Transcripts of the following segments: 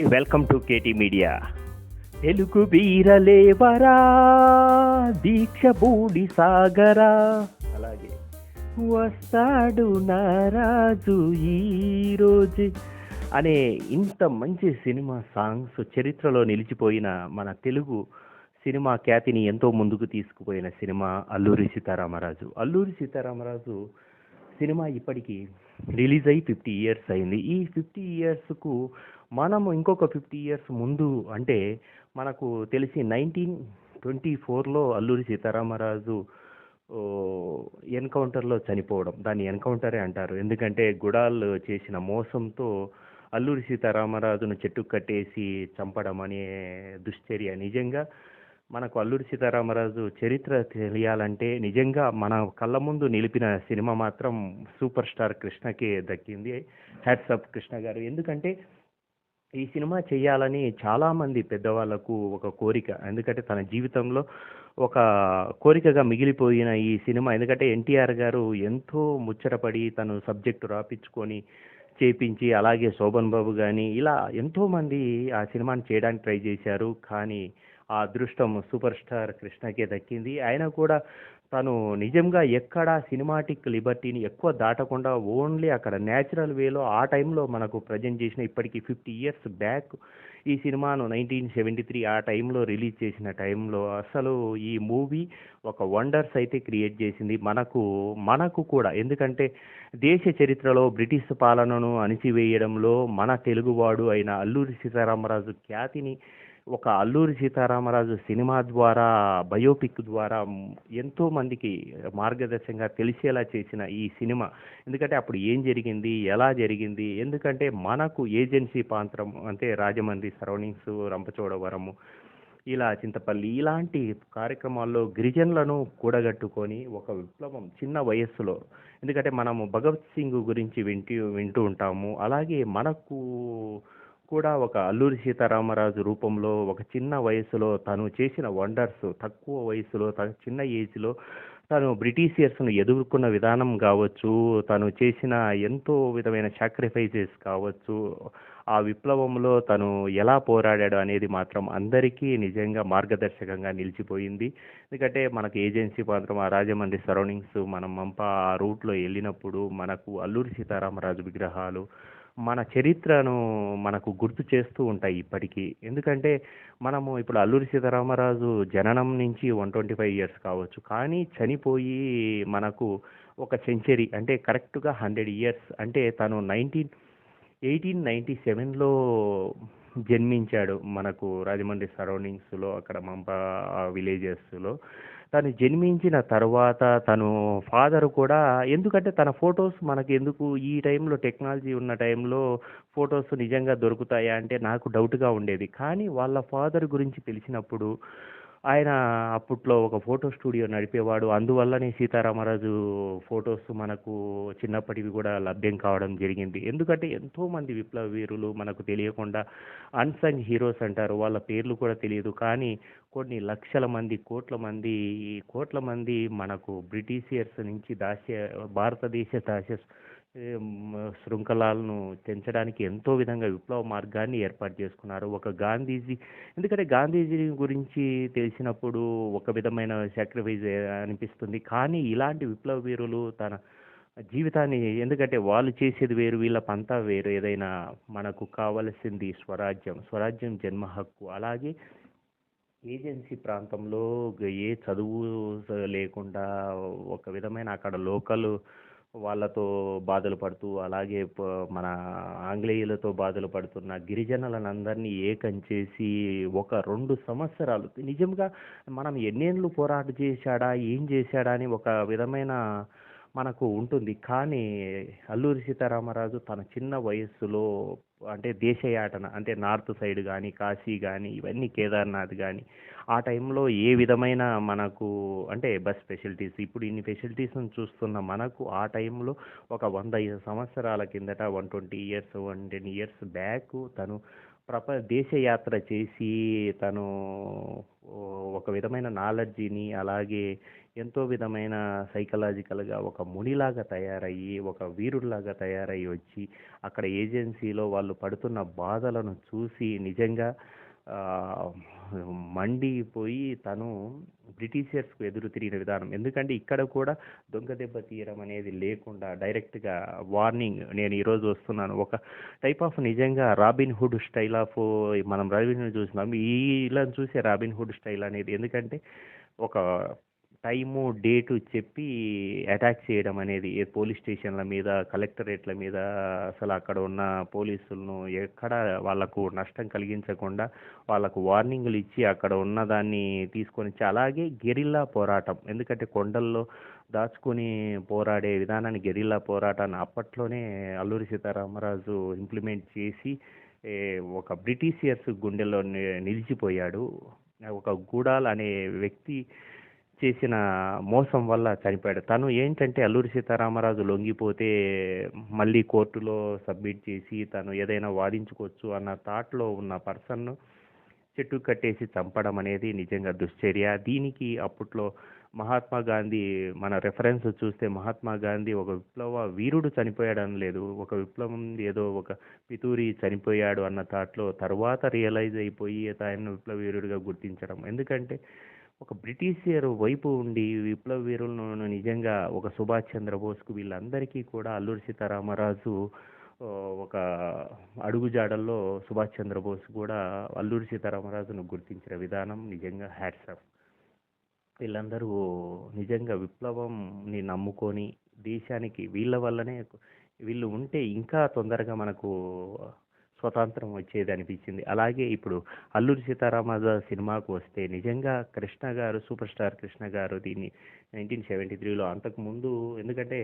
Welcome to KT media Telugu వీరలేవరా దీక్ష బూడి సాగరా. అలాగే వస్తాడు నారాజు ఈరోజు అనే ఇంత మంచి సినిమా సాంగ్స్ చరిత్రలో నిలిచిపోయిన మన తెలుగు సినిమా ఖ్యాతిని ఎంతో ముందుకు తీసుకుపోయిన సినిమా అల్లూరి సీతారామరాజు. అల్లూరి సీతారామరాజు సినిమా ఇప్పటికీ రిలీజ్ అయ్యి ఫిఫ్టీ ఇయర్స్ అయింది. ఈ ఫిఫ్టీ ఇయర్స్కు మనము ఇంకొక ఫిఫ్టీ ఇయర్స్ ముందు అంటే మనకు తెలిసి నైన్టీన్ ట్వంటీ ఫోర్లో అల్లూరి సీతారామరాజు ఎన్కౌంటర్లో చనిపోవడం. దాన్ని ఎన్కౌంటరే అంటారు. ఎందుకంటే గుడాల్ చేసిన మోసంతో అల్లూరి సీతారామరాజును చెట్టు కట్టేసి చంపడం అనే దుశ్చర్య. నిజంగా మనకు అల్లూరి సీతారామరాజు చరిత్ర తెలియాలంటే నిజంగా మన కళ్ళ ముందు నిలిపిన సినిమా మాత్రం సూపర్ స్టార్ కృష్ణకే దక్కింది. హ్యాట్సప్ కృష్ణ గారు. ఎందుకంటే ఈ సినిమా చేయాలని చాలామంది పెద్దవాళ్ళకు ఒక కోరిక. ఎందుకంటే తన జీవితంలో ఒక కోరికగా మిగిలిపోయిన ఈ సినిమా. ఎందుకంటే ఎన్టీఆర్ గారు ఎంతో ముచ్చటపడి తను సబ్జెక్టు రాపించుకొని చేపించి అలాగే శోభన్ బాబు కానీ ఇలా ఎంతోమంది ఆ సినిమాని చేయడానికి ట్రై చేశారు. కానీ ఆ అదృష్టం సూపర్ స్టార్ కృష్ణకే దక్కింది. ఆయన కూడా తను నిజంగా ఎక్కడ సినిమాటిక్ లిబర్టీని ఎక్కువ దాటకుండా ఓన్లీ అక్కడ న్యాచురల్ వేలో ఆ టైంలో మనకు ప్రజెంట్ చేసిన ఇప్పటికి ఫిఫ్టీ ఇయర్స్ బ్యాక్ ఈ సినిమాను నైన్టీన్ సెవెంటీ త్రీ ఆ టైంలో రిలీజ్ చేసిన టైంలో అసలు ఈ మూవీ ఒక వండర్స్ అయితే క్రియేట్ చేసింది. మనకు మనకు కూడా. ఎందుకంటే దేశ చరిత్రలో బ్రిటిష్ పాలనను అణిచివేయడంలో మన తెలుగువాడు అయిన అల్లూరి సీతారామరాజు ఖ్యాతిని ఒక అల్లూరి సీతారామరాజు సినిమా ద్వారా బయోపిక్ ద్వారా ఎంతో మందికి మార్గదర్శకంగా తెలిసేలా చేసిన ఈ సినిమా. ఎందుకంటే అప్పుడు ఏం జరిగింది ఎలా జరిగింది ఎందుకంటే మనకు ఏజెన్సీ ప్రాంతం అంటే రాజమండ్రి సరౌండింగ్స్ రంపచోడవరము ఇలా చింతపల్లి ఇలాంటి కార్యక్రమాల్లో గిరిజనులను కూడగట్టుకొని ఒక విప్లవం చిన్న వయస్సులో. ఎందుకంటే మనము భగత్ సింగ్ గురించి వింటూ వింటూ ఉంటాము. అలాగే మనకు కూడా ఒక అల్లూరి సీతారామరాజు రూపంలో ఒక చిన్న వయసులో తను చేసిన వండర్స్ తక్కువ వయసులో తన చిన్న ఏజ్లో తను బ్రిటిషియర్స్ను ఎదుర్కొన్న విధానం కావచ్చు తను చేసిన ఎంతో విధమైన సాక్రిఫైజెస్ కావచ్చు ఆ విప్లవంలో తను ఎలా పోరాడాడు అనేది మాత్రం అందరికీ నిజంగా మార్గదర్శకంగా నిలిచిపోయింది. ఎందుకంటే మనకు ఏజెన్సీ మాత్రం ఆ రాజమండ్రి సరౌండింగ్స్ మనం మంప ఆ రూట్లో వెళ్ళినప్పుడు మనకు అల్లూరి సీతారామరాజు విగ్రహాలు మన చరిత్రను మనకు గుర్తు చేస్తూ ఉంటాయి ఇప్పటికీ. ఎందుకంటే మనము ఇప్పుడు అల్లూరి సీతారామరాజు జననం నుంచి వన్ ట్వంటీ ఫైవ్ ఇయర్స్ కావచ్చు. కానీ చనిపోయి మనకు ఒక సెంచరీ అంటే కరెక్ట్గా హండ్రెడ్ ఇయర్స్ అంటే తను నైన్టీన్ ఎయిటీన్ నైంటీ సెవెన్లో జన్మించాడు మనకు రాజమండ్రి సరౌండింగ్స్లో అక్కడ మంప విలేజెస్లో. తను జన్మించిన తర్వాత తను ఫాదర్ కూడా ఎందుకంటే తన ఫొటోస్ మనకి ఎందుకు ఈ టైంలో టెక్నాలజీ ఉన్న టైంలో ఫొటోస్ నిజంగా దొరుకుతాయా అంటే నాకు డౌట్గా ఉండేది. కానీ వాళ్ళ ఫాదర్ గురించి తెలిసినప్పుడు ఆయన అప్పట్లో ఒక ఫోటో స్టూడియో నడిపేవాడు. అందువల్లనే సీతారామరాజు ఫొటోస్ మనకు చిన్నప్పటివి కూడా లభ్యం కావడం జరిగింది. ఎందుకంటే ఎంతోమంది విప్లవ వీరులు మనకు తెలియకుండా అన్సంగ్ హీరోస్ అంటారు. వాళ్ళ పేర్లు కూడా తెలియదు. కానీ కొన్ని లక్షల మంది కోట్ల మంది కోట్ల మంది మనకు బ్రిటిషియర్స్ నుంచి దాస్య భారతదేశ దాస్య శృంఖలాలను తెంచడానికి ఎంతో విధంగా విప్లవ మార్గాన్ని ఏర్పాటు చేసుకున్నారు. ఒక గాంధీజీ ఎందుకంటే గాంధీజీ గురించి తెలిసినప్పుడు ఒక విధమైన సాక్రిఫైస్ అనిపిస్తుంది. కానీ ఇలాంటి విప్లవ వీరులు తన జీవితాన్ని ఎందుకంటే వాళ్ళు చేసేది వేరు వీళ్ళ పంతా వేరు ఏదైనా మనకు కావలసింది స్వరాజ్యం స్వరాజ్యం జన్మ హక్కు. అలాగే ఏజెన్సీ ప్రాంతంలో ఏ చదువు లేకుండా ఒక విధమైన అక్కడ లోకల్ వాళ్ళతో బాధలు పడుతూ అలాగే మన ఆంగ్లేయులతో బాధలు పడుతున్న గిరిజనులనందరినీ ఏకం చేసి ఒక రెండు సంవత్సరాలు నిజంగా మనం ఎన్నేళ్ళు పోరాట చేశాడా ఏం చేశాడా అని ఒక విధమైన మనకు ఉంటుంది. కానీ అల్లూరి సీతారామరాజు తన చిన్న వయస్సులో అంటే దేశయాటన అంటే నార్త్ సైడ్ కానీ కాశీ కానీ ఇవన్నీ కేదార్నాథ్ కానీ ఆ టైంలో ఏ విధమైన మనకు అంటే బస్ ఫెసిలిటీస్ ఇప్పుడు ఇన్ని ఫెసిలిటీస్ చూస్తున్న మనకు ఆ టైంలో ఒక వంద సంవత్సరాల కిందట one twenty years one ten years back తను ప్రప దేశయాత్ర చేసి తను ఒక విధమైన నాలెడ్జిని అలాగే ఎంతో విధమైన సైకలాజికల్గా ఒక మునిలాగా తయారయ్యి ఒక వీరుడిలాగా తయారయ్యి వచ్చి అక్కడ ఏజెన్సీలో వాళ్ళు పడుతున్న బాధలను చూసి నిజంగా మండిపోయి తను బ్రిటిషర్స్కు ఎదురు తిరిగిన విధానం. ఎందుకంటే ఇక్కడ కూడా దొంగ దెబ్బ తీయడం అనేది లేకుండా డైరెక్ట్గా వార్నింగ్ నేను ఈరోజు వస్తున్నాను. ఒక టైప్ ఆఫ్ నిజంగా రాబిన్ హుడ్ స్టైల్ ఆఫ్ మనం రాబిన్ హుడ్ ఈ ఇలా చూసే రాబిన్ హుడ్ స్టైల్ అనేది. ఎందుకంటే ఒక టైము డేటు చెప్పి అటాక్ చేయడం అనేది పోలీస్ స్టేషన్ల మీద కలెక్టరేట్ల మీద అసలు అక్కడ ఉన్న పోలీసులను ఎక్కడ వాళ్ళకు నష్టం కలిగించకుండా వాళ్ళకు వార్నింగ్లు ఇచ్చి అక్కడ ఉన్న దాన్ని తీసుకొని అలాగే గెరిల్లా పోరాటం. ఎందుకంటే కొండల్లో దాచుకొని పోరాడే విధానాన్ని గెరిల్లా పోరాటాన్ని అప్పట్లోనే అల్లూరి సీతారామరాజు ఇంప్లిమెంట్ చేసి ఒక బ్రిటిషియర్స్ గుండెల్లో నిలిచిపోయాడు. ఒక గూడాల్ అనే వ్యక్తి చేసిన మోసం వల్ల చనిపోయాడు. తను ఏంటంటే అల్లూరి సీతారామరాజు లొంగిపోతే మళ్ళీ కోర్టులో సబ్మిట్ చేసి తను ఏదైనా వాదించుకోవచ్చు అన్న థాట్లో ఉన్న పర్సన్ను చెట్టు కట్టేసి చంపడం అనేది నిజంగా దుశ్చర్య. దీనికి అప్పట్లో మహాత్మా గాంధీ మన రెఫరెన్స్ చూస్తే మహాత్మా గాంధీ ఒక విప్లవ వీరుడు చనిపోయాడని లేదు. ఒక విప్లవం ఏదో ఒక పితూరి చనిపోయాడు అన్న థాట్లో తర్వాత రియలైజ్ అయిపోయి ఆయన విప్లవ వీరుడిగా గుర్తించడం. ఎందుకంటే ఒక బ్రిటిషియర్ వైపు ఉండి విప్లవ వీరులను నిజంగా ఒక సుభాష్ చంద్రబోస్కు వీళ్ళందరికీ కూడా అల్లూరి సీతారామరాజు ఒక అడుగుజాడల్లో సుభాష్ చంద్రబోస్ కూడా అల్లూరి సీతారామరాజును గుర్తించిన విధానం నిజంగా హ్యాట్స్ ఆఫ్. వీళ్ళందరూ నిజంగా విప్లవంని నమ్ముకొని దేశానికి వీళ్ళ వల్లనే వీళ్ళు ఉంటే ఇంకా తొందరగా మనకు స్వతంత్రం వచ్చేది అనిపించింది అలాగే ఇప్పుడు అల్లూరి సీతారామరాజు సినిమాకు వస్తే నిజంగా కృష్ణ గారు సూపర్ స్టార్ కృష్ణ గారు దీన్ని నైన్టీన్ సెవెంటీ త్రీలో అంతకుముందు ఎందుకంటే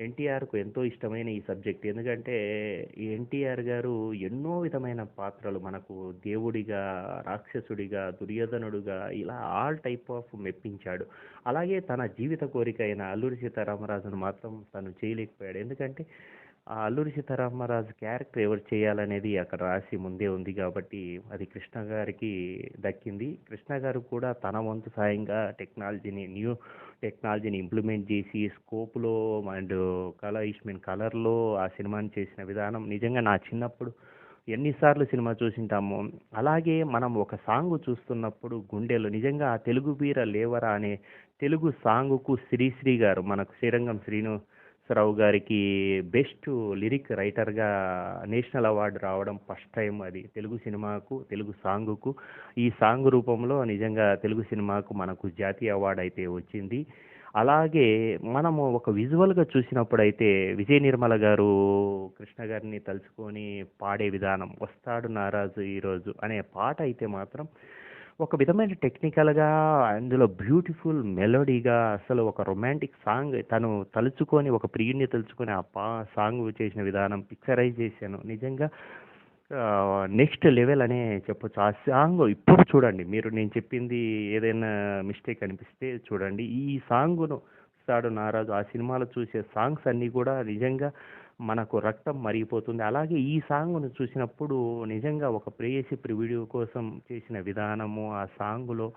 ఎన్టీఆర్కు ఎంతో ఇష్టమైన ఈ సబ్జెక్ట్. ఎందుకంటే ఈ ఎన్టీఆర్ గారు ఎన్నో విధమైన పాత్రలు మనకు దేవుడిగా రాక్షసుడిగా దుర్యోధనుడుగా ఇలా ఆల్ టైప్ ఆఫ్ మెప్పించాడు. అలాగే తన జీవిత కోరిక అయిన అల్లూరి సీతారామరాజును మాత్రం తను చేయలేకపోయాడు. ఎందుకంటే ఆ అల్లూరి సీతారామరాజు క్యారెక్టర్ ఎవరు చేయాలనేది అక్కడ రాసి ముందే ఉంది కాబట్టి అది కృష్ణ గారికి దక్కింది. కృష్ణ గారు కూడా తన వంతు సాయంగా టెక్నాలజీని న్యూ టెక్నాలజీని ఇంప్లిమెంట్ చేసి స్కోప్లో అండ్ కలర్ మీన్ కలర్లో ఆ సినిమాని చేసిన విధానం నిజంగా నా చిన్నప్పుడు ఎన్నిసార్లు సినిమా చూసింటాము. అలాగే మనం ఒక సాంగ్ చూస్తున్నప్పుడు గుండెలో నిజంగా ఆ తెలుగు బీర లేవరా అనే తెలుగు సాంగ్కు శ్రీశ్రీ గారు మనకు శ్రీరంగం శ్రీను రావు గారికి బెస్ట్ లిరిక్ రైటర్గా నేషనల్ అవార్డు రావడం ఫస్ట్ టైం అది. తెలుగు సినిమాకు తెలుగు సాంగుకు. ఈ సాంగ్ రూపంలో నిజంగా తెలుగు సినిమాకు మనకు జాతీయ అవార్డు అయితే వచ్చింది. అలాగే మనము ఒక విజువల్గా చూసినప్పుడు అయితే విజయ నిర్మల గారు కృష్ణ గారిని తలుచుకొని పాడే విధానం వస్తాడు నారాజు ఈరోజు అనే పాట అయితే మాత్రం ఒక విధమైన టెక్నికల్గా అందులో బ్యూటిఫుల్ మెలోడీగా అసలు ఒక రొమాంటిక్ సాంగ్ తను తలుచుకొని ఒక ప్రియుడిని తలుచుకొని ఆ పా సాంగ్ చేసిన విధానం పిక్చరైజ్ చేశాను. నిజంగా నెక్స్ట్ లెవెల్ అనే చెప్పొచ్చు. ఆ సాంగ్ ఇప్పుడు చూడండి మీరు నేను చెప్పింది ఏదైనా మిస్టేక్ అనిపిస్తే చూడండి. ఈ సాంగ్ను ఇస్తాడు నారాజు ఆ సినిమాలో చూసే సాంగ్స్ అన్నీ కూడా నిజంగా మనకు రక్తం మరిగిపోతుంది. అలాగే ఈ సాంగ్ను చూసినప్పుడు నిజంగా ఒక ప్రేయసి వీడియో కోసం చేసిన విధానము ఆ సాంగ్లో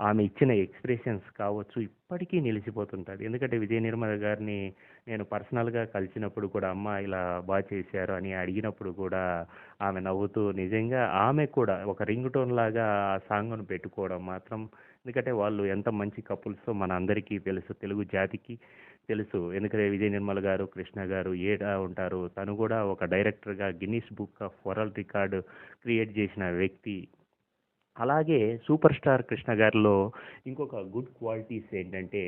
ఆమె ఇచ్చిన ఎక్స్ప్రెషన్స్ కావచ్చు ఇప్పటికీ నిలిచిపోతుంటుంది ఎందుకంటే విజయ నిర్మల గారిని నేను పర్సనల్గా కలిసినప్పుడు కూడా అమ్మ ఇలా బాగా చేశారు అని అడిగినప్పుడు కూడా ఆమె నవ్వుతూ నిజంగా ఆమె కూడా ఒక రింగ్ టోన్ లాగా ఆ సాంగ్ను పెట్టుకోవడం మాత్రం ఎందుకంటే వాళ్ళు ఎంత మంచి కపుల్సో మన అందరికీ తెలుసు తెలుగు జాతికి. తెలుసు. ఎందుకంటే విజయ నిర్మల్ గారు కృష్ణ గారు ఏడా ఉంటారు? తను కూడా ఒక డైరెక్టర్గా Guinness book of world record create చేసిన వ్యక్తి. అలాగే సూపర్ స్టార్ కృష్ణ గారిలో ఇంకొక గుడ్ క్వాలిటీస్ ఏంటంటే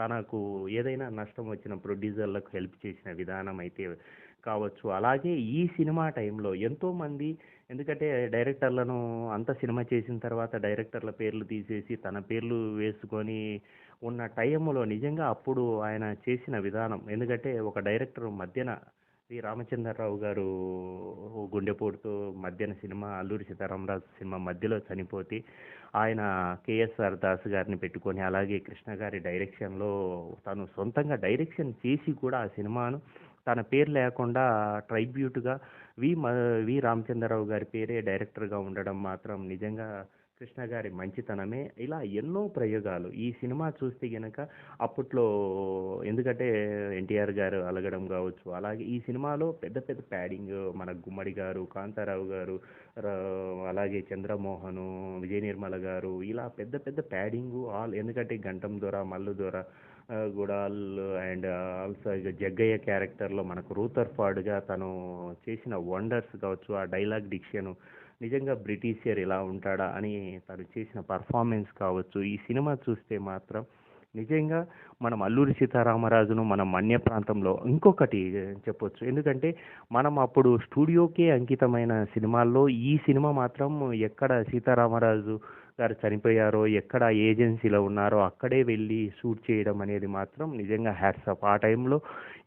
తనకు ఏదైనా నష్టం వచ్చిన ప్రొడ్యూసర్లకు హెల్ప్ చేసిన విధానం అయితే కావచ్చు. అలాగే ఈ సినిమా టైంలో ఎంతోమంది ఎందుకంటే డైరెక్టర్లను అంత సినిమా చేసిన తర్వాత డైరెక్టర్ల పేర్లు తీసేసి తన పేర్లు వేసుకొని ఉన్న టైంలో నిజంగా అప్పుడు ఆయన చేసిన విధానం. ఎందుకంటే ఒక డైరెక్టర్ మధ్యన వి. రామచంద్రరావు గారు గుండెపోటుతో మధ్యన సినిమా అల్లూరి సీతారామరాజు సినిమా మధ్యలో చనిపోతే ఆయన కేఎస్ఆర్ దాస్ గారిని పెట్టుకొని అలాగే కృష్ణ గారి డైరెక్షన్లో తను సొంతంగా డైరెక్షన్ చేసి కూడా ఆ సినిమాను తన పేరు లేకుండా ట్రైబ్యూట్గా వి. మ. వి. రామచంద్రరావు గారి పేరే డైరెక్టర్గా ఉండడం మాత్రం నిజంగా కృష్ణ గారి మంచితనమే. ఇలా ఎన్నో ప్రయోగాలు. ఈ సినిమా చూస్తే గనక అప్పట్లో ఎందుకంటే ఎన్టీఆర్ గారు అలగడం కావచ్చు అలాగే ఈ సినిమాలో పెద్ద పెద్ద ప్యాడింగ్ మన గుమ్మడి గారు కాంతారావు గారు అలాగే చంద్రమోహను విజయ నిర్మల గారు ఇలా పెద్ద పెద్ద ప్యాడింగ్ ఆల్ ఎందుకంటే గంటం దొర మల్లు దొర గుడాల్ అండ్ ఆల్సో జగ్గయ్య క్యారెక్టర్లో మనకు రూతర్ ఫార్డ్గా తను చేసిన వండర్స్ కావచ్చు ఆ డైలాగ్ డిక్షన్ నిజంగా బ్రిటిషియర్ ఇలా ఉంటాడా అని తను చేసిన పర్ఫార్మెన్స్ కావచ్చు ఈ సినిమా చూస్తే మాత్రం నిజంగా మనం అల్లూరి సీతారామరాజును మన మన్య ప్రాంతంలో ఇంకొకటి చెప్పొచ్చు. ఎందుకంటే మనం అప్పుడు స్టూడియోకే అంకితమైన సినిమాల్లో ఈ సినిమా మాత్రం ఎక్కడ సీతారామరాజు గారు చనిపోయారో ఎక్కడ ఏజెన్సీలో ఉన్నారో అక్కడే వెళ్ళి షూట్ చేయడం అనేది మాత్రం నిజంగా హ్యాట్స్ ఆ టైంలో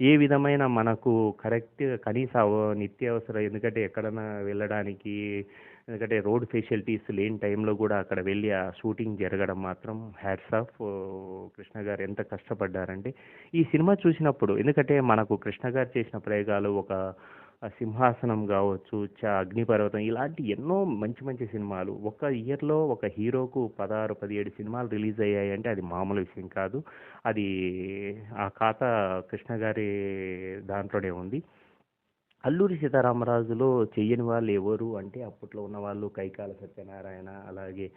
ఏ విధమైన మనకు కరెక్ట్ కనీస అవ- నిత్యావసర ఎందుకంటే ఎక్కడైనా వెళ్ళడానికి ఎందుకంటే రోడ్ ఫెసిలిటీస్ లేని టైంలో కూడా అక్కడ వెళ్ళి ఆ షూటింగ్ జరగడం మాత్రం హ్యాట్స్ ఆఫ్. కృష్ణ గారు ఎంత కష్టపడ్డారంటే ఈ సినిమా చూసినప్పుడు ఎందుకంటే మనకు కృష్ణ గారు చేసిన ప్రయోగాలు ఒక సింహాసనం కావచ్చు చ అగ్నిపర్వతం ఇలాంటి ఎన్నో మంచి మంచి సినిమాలు. ఒక ఇయర్లో ఒక హీరోకు పదహారు పదిహేడు సినిమాలు రిలీజ్ అయ్యాయి అంటే అది మామూలు విషయం కాదు. అది ఆ ఖాతా కృష్ణ గారి దాంట్లోనే ఉంది. అల్లూరి సీతారామరాజులో చెయ్యని వాళ్ళు ఎవరు? అంటే అప్పట్లో ఉన్న వాళ్ళు కైకాల సత్యనారాయణ అలాగే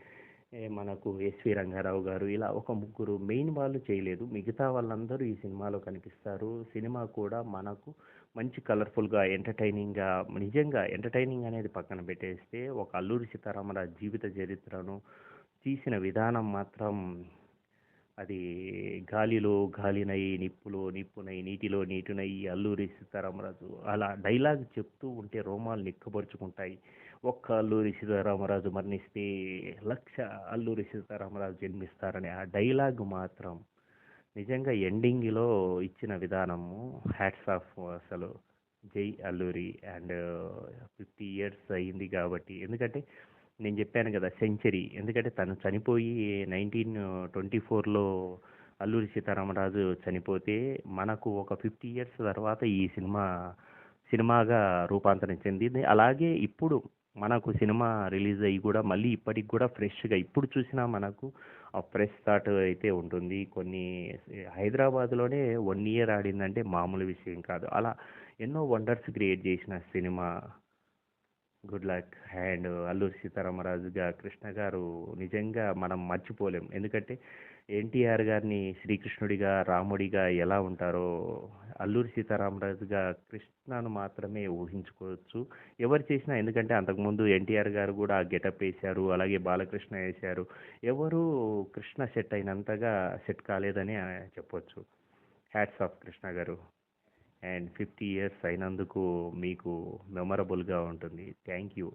మనకు ఎస్వి రంగారావు గారు ఇలా ఒక ముగ్గురు మెయిన్ వాళ్ళు చేయలేదు. మిగతా వాళ్ళందరూ ఈ సినిమాలో కనిపిస్తారు. సినిమా కూడా మనకు మంచి కలర్ఫుల్గా ఎంటర్టైనింగ్గా నిజంగా ఎంటర్టైనింగ్ అనేది పక్కన పెట్టేస్తే ఒక అల్లూరి సీతారామరాజు జీవిత చరిత్రను తీసిన విధానం మాత్రం అది గాలిలో గాలినై నిప్పులో నిప్పునై నీటిలో నీటినై అల్లూరి సీతారామరాజు అలా డైలాగ్ చెప్తూ ఉంటే రోమాలు నిక్కబరుచుకుంటాయి. ఒక్క అల్లూరి సీతారామరాజు మరణిస్తే లక్ష అల్లూరి సీతారామరాజు జన్మిస్తారని ఆ డైలాగ్ మాత్రం నిజంగా ఎండింగ్లో ఇచ్చిన విధానము హ్యాట్స్ ఆఫ్ అసలు జై అల్లూరి అండ్ ఫిఫ్టీ ఇయర్స్ అయింది కాబట్టి. ఎందుకంటే నేను చెప్పాను కదా సెంచరీ. ఎందుకంటే తను చనిపోయి నైన్టీన్ ట్వంటీ ఫోర్లో అల్లూరి సీతారామరాజు చనిపోతే మనకు ఒక ఫిఫ్టీ ఇయర్స్ తర్వాత ఈ సినిమా సినిమాగా రూపాంతరం చెందింది. అలాగే ఇప్పుడు మనకు సినిమా రిలీజ్ అయ్యి కూడా మళ్ళీ ఇప్పటికి కూడా ఫ్రెష్గా ఇప్పుడు చూసినా మనకు ఆ ఫ్రెష్ థాట్ అయితే ఉంటుంది. కొన్ని హైదరాబాద్లోనే వన్ ఇయర్ ఆడిందంటే మామూలు విషయం కాదు. అలా ఎన్నో వండర్స్ క్రియేట్ చేసిన cinema. Good luck and Alluri సీతారామరాజుగా కృష్ణ గారు నిజంగా మనం మర్చిపోలేం. ఎందుకంటే ఎన్టీఆర్ గారిని శ్రీకృష్ణుడిగా రాముడిగా ఎలా ఉంటారో అల్లూరి సీతారామరాజుగా కృష్ణను మాత్రమే ఊహించుకోవచ్చు. ఎవరు చేసినా ఎందుకంటే అంతకుముందు ఎన్టీఆర్ గారు కూడా గెటప్ వేశారు అలాగే బాలకృష్ణ వేశారు. ఎవరు కృష్ణ సెట్ అయినంతగా సెట్ కాలేదని చెప్పొచ్చు. హ్యాట్స్ ఆఫ్ కృష్ణ గారు. అండ్ ఫిఫ్టీ ఇయర్స్ అయినందుకు మీకు మెమరబుల్గా ఉంటుంది. Thank you.